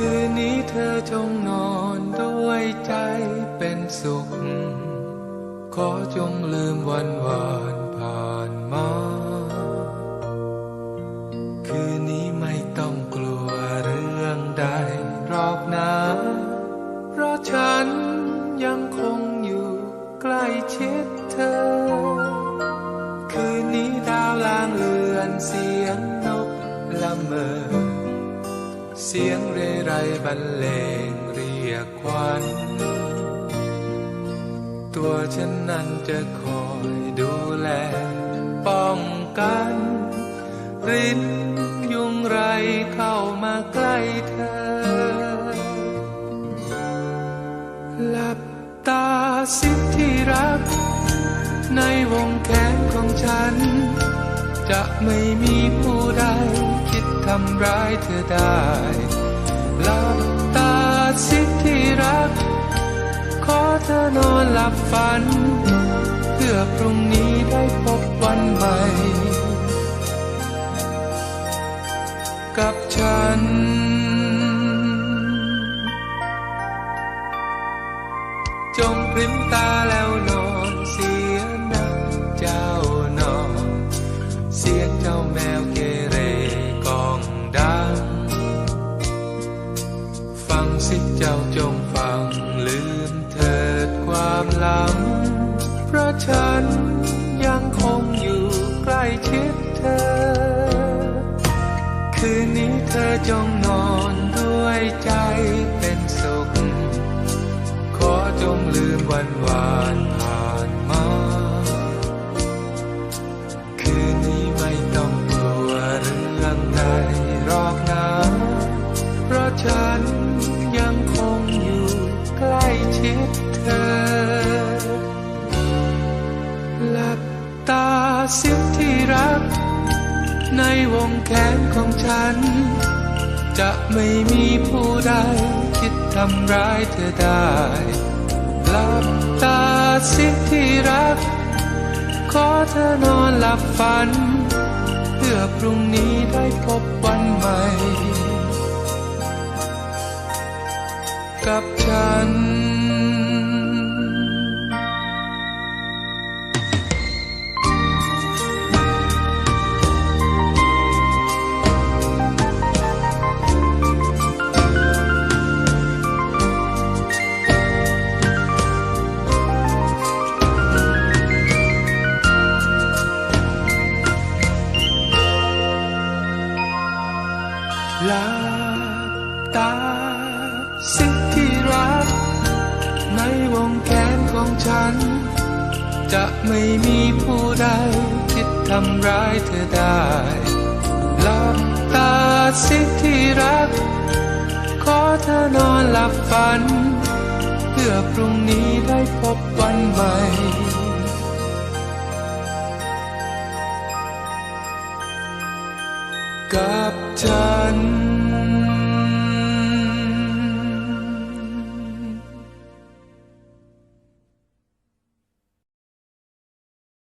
คืนนี้เธอจงนอนด้วยใจเป็นสุข ขอจงลืมวันวานผ่านมา คืนนี้ไม่ต้องกลัวเรื่องใดรอกนะ เพราะฉันยังคงอยู่ใกล้ชิดเธอ คืนนี้ดาวลางเลือนเสียงนกละเมอ เสียงเรไรบรรเลงเรียกควันตัวฉันนั้นจะคอยดูแล ป้องกัน รินยุงไรเข้ามาใกล้เธอ หลับตาสิที่รัก ในวงแขนของฉัน จะไม่มีผู้ใดคิดทำร้ายเธอได้หลับตาสิที่รัก ขอเธอนอนหลับฝัน เพื่อพรุ่งนี้ได้พบวันใหม่ กับฉันจงพริมตาแล้ว ฟังลืมเถิดความหลัง เพราะฉันยังคงอยู่ใกล้ชิดเธอ คืนนี้เธอจงนอนด้วยใจเป็นสุข ขอจงลืมวันวาน ธอหลับตาสิที่รัก ในวงแขนของฉัน จะไม่มีผู้ใดคิดทำร้ายเธอได้หลับตาสิที่รัก ขอเธอนอนหลับฝัน เพื่อพรุ่งนี้ได้พบ ตาสิที่รัก ในวงแขนของฉัน จะไม่มีผู้ใดคิดทำร้ายเธอได้หลับตาสิที่รัก ขอเธอนอนหลับฝัน เพื่อพรุ่งนี้ได้พบวันใหม่กับฉัน